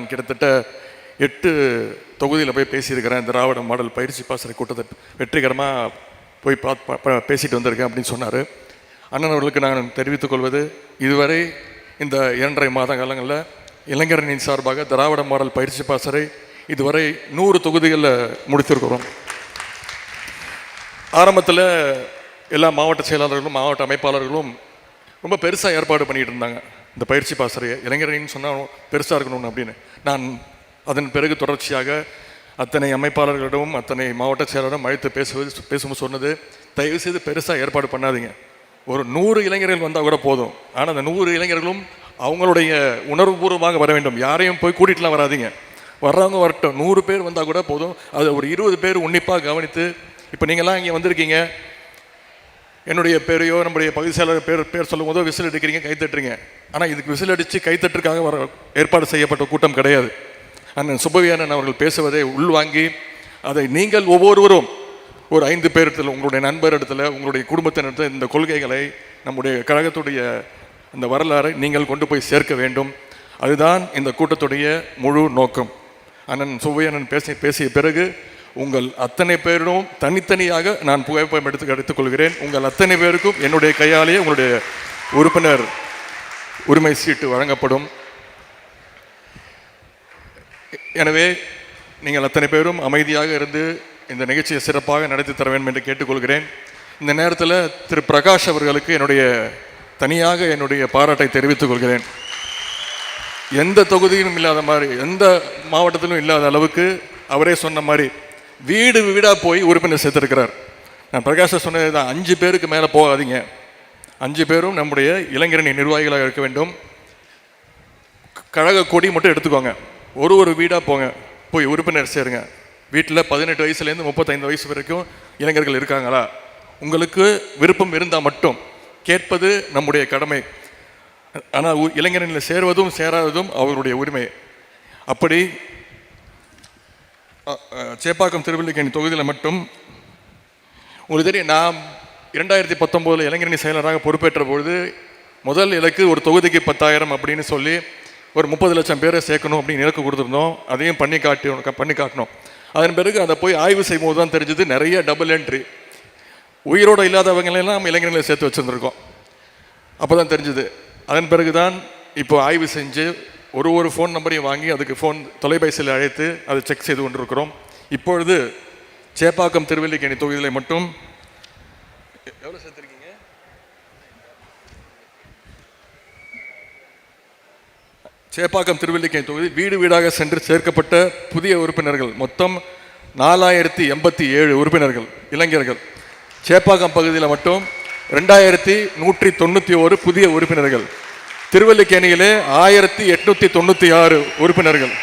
நான் கிட்டத்தட்ட எட்டு தொகுதியில் போய் பேசியிருக்கிறேன். திராவிட மாடல் பயிற்சி பாசறை கூட்டத்தை வெற்றிகரமாக போய் பார்த்து பா- பேசிட்டு வந்திருக்கேன் அப்படின்னு சொன்னார். அண்ணன் அவர்களுக்கு நான் தெரிவித்துக் கொள்வது இதுவரை இந்த இரண்டரை மாத காலங்களில் இளைஞரணியின் சார்பாக திராவிட மாடல் பயிற்சி பாசறை இதுவரை நூறு தொகுதிகளில் முடித்திருக்கிறோம். ஆரம்பத்தில் எல்லா மாவட்ட செயலாளர்களும் மாவட்ட அமைப்பாளர்களும் ரொம்ப பெருசாக ஏற்பாடு பண்ணிகிட்டு இருந்தாங்க. இந்த பயிற்சி பாசறையை இளைஞரணின்னு சொன்னால் பெருசாக இருக்கணும்னு அப்படின்னு. நான் அதன் பிறகு தொடர்ச்சியாக அத்தனை அமைப்பாளர்களிடமும் அத்தனை மாவட்ட செயலாளரும் அழைத்து பேசுவது பேசும் சொன்னது தயவு செய்து பெருசாக ஏற்பாடு பண்ணாதீங்க. ஒரு நூறு இளைஞர்கள் வந்தால் கூட போதும். ஆனால் அந்த நூறு இளைஞர்களும் அவங்களுடைய உணர்வுபூர்வமாக வர வேண்டும். யாரையும் போய் கூட்டிகிட்டுலாம் வராதிங்க. வர்றவங்க வரட்டும். நூறு பேர் வந்தால் கூட போதும். அது ஒரு இருபது பேர் உன்னிப்பாக கவனித்து இப்போ நீங்கள்லாம் இங்கே வந்திருக்கீங்க. என்னுடைய பேரையோ நம்முடைய பகுதி செயலாளர் பேர் பேர் சொல்லும் போதோ விசில் அடிக்கிறீங்க கைத்தட்டுறீங்க ஆனால் இதுக்கு விசில் அடித்து கைத்தட்டுக்காக வர ஏற்பாடு செய்யப்பட்ட கூட்டம் கிடையாது. அண்ணன் சுப்பவியானன் அவர்கள் பேசுவதை உள்வாங்கி அதை நீங்கள் ஒவ்வொருவரும் ஒரு ஐந்து பேர் இடத்துல உங்களுடைய நண்பர் இடத்துல உங்களுடைய குடும்பத்தினிடத்தில் இந்த கொள்கைகளை நம்முடைய கழகத்துடைய அந்த வரலாறை நீங்கள் கொண்டு போய் சேர்க்க வேண்டும். அதுதான் இந்த கூட்டத்துடைய முழு நோக்கம். அண்ணன் சுவையண்ணன் பேசி பேசிய பிறகு உங்கள் அத்தனை பேரிடம் தனித்தனியாக நான் புகைப்படம் எடுத்து எடுத்துக்கொள்கிறேன். உங்கள் அத்தனை பேருக்கும் என்னுடைய கையாலேயே உங்களுடைய உறுப்பினர் உரிமை சீட்டு வழங்கப்படும். எனவே நீங்கள் அத்தனை பேரும் அமைதியாக இருந்து இந்த நிகழ்ச்சியை சிறப்பாக நடத்தி தர வேண்டும் என்று கேட்டுக்கொள்கிறேன். இந்த நேரத்தில் திரு பிரகாஷ் அவர்களுக்கு என்னுடைய தனியாக என்னுடைய பாராட்டை தெரிவித்துக் கொள்கிறேன். எந்த தொகுதியிலும் இல்லாத மாதிரி எந்த மாவட்டத்திலும் இல்லாத அளவுக்கு அவரே சொன்ன மாதிரி வீடு வீடாக போய் உறுப்பினர் சேர்த்துருக்கிறார். நான் பிரகாஷை சொன்னது தான் அஞ்சு பேருக்கு மேலே போகாதீங்க. அஞ்சு பேரும் நம்முடைய இளைஞரணி நிர்வாகிகளாக இருக்க வேண்டும். கழக கொடி மட்டும் எடுத்துக்கோங்க. ஒரு ஒரு வீடாக போங்க. போய் உறுப்பினர் சேருங்க. வீட்டில் பதினெட்டு வயசுலேருந்து முப்பத்தைந்து வயசு வரைக்கும் இளைஞர்கள் இருக்காங்களா? உங்களுக்கு விருப்பம் இருந்தால் மட்டும் கேட்பது நம்முடைய கடமை. ஆனால் உ- இளைஞரணியில் சேருவதும் சேராததும் அவருடைய உரிமை. அப்படி சேப்பாக்கம் திருவல்லிக்கேணி தொகுதியில் மட்டும் உங்களுக்கு தெரியும் நான் இரண்டாயிரத்தி பத்தொம்போதில் இளைஞரணி செயலராக பொறுப்பேற்ற பொழுது முதல் இலக்கு ஒரு தொகுதிக்கு பத்தாயிரம் அப்படின்னு சொல்லி ஒரு முப்பது லட்சம் பேரை சேர்க்கணும் அப்படின்னு இலக்கு கொடுத்துருந்தோம். அதையும் பண்ணி காட்டி பண்ணி காட்டணும் அதன் பிறகு அதை போய் ஆய்வு செய்யும் போது தான் தெரிஞ்சது நிறைய டபுள் என்ட்ரி உயிரோடு இல்லாதவங்களெல்லாம் நம்ம இளைஞர்களை சேர்த்து வச்சுருந்துருக்கோம். அப்போ தான் தெரிஞ்சுது. அதன் பிறகு தான் இப்போ ஆய்வு செஞ்சு ஒரு ஒரு ஃபோன் நம்பரையும் வாங்கி அதுக்கு ஃபோன் தொலைபேசியில் அழைத்து அதை செக் செய்து கொண்டிருக்கிறோம். இப்பொழுது சேப்பாக்கம் திருவல்லிக்கேணி தொகுதியில் மட்டும் எவ்வளோ சேர்த்துருக்கீங்க? சேப்பாக்கம் திருவல்லிக்கேணி தொகுதி வீடு வீடாக சென்று சேர்க்கப்பட்ட புதிய உறுப்பினர்கள் மொத்தம் நாலாயிரத்தி எண்பத்தி ஏழு உறுப்பினர்கள் இளைஞர்கள். சேப்பாக்கம் பகுதியில் மட்டும் ரெண்டாயிரத்தி நூற்றி தொண்ணூற்றி ஒரு புதிய உறுப்பினர்கள். திருவல்லிக்கேணியிலே ஆயிரத்தி எட்நூற்றி தொண்ணூற்றி ஆறு உறுப்பினர்கள்.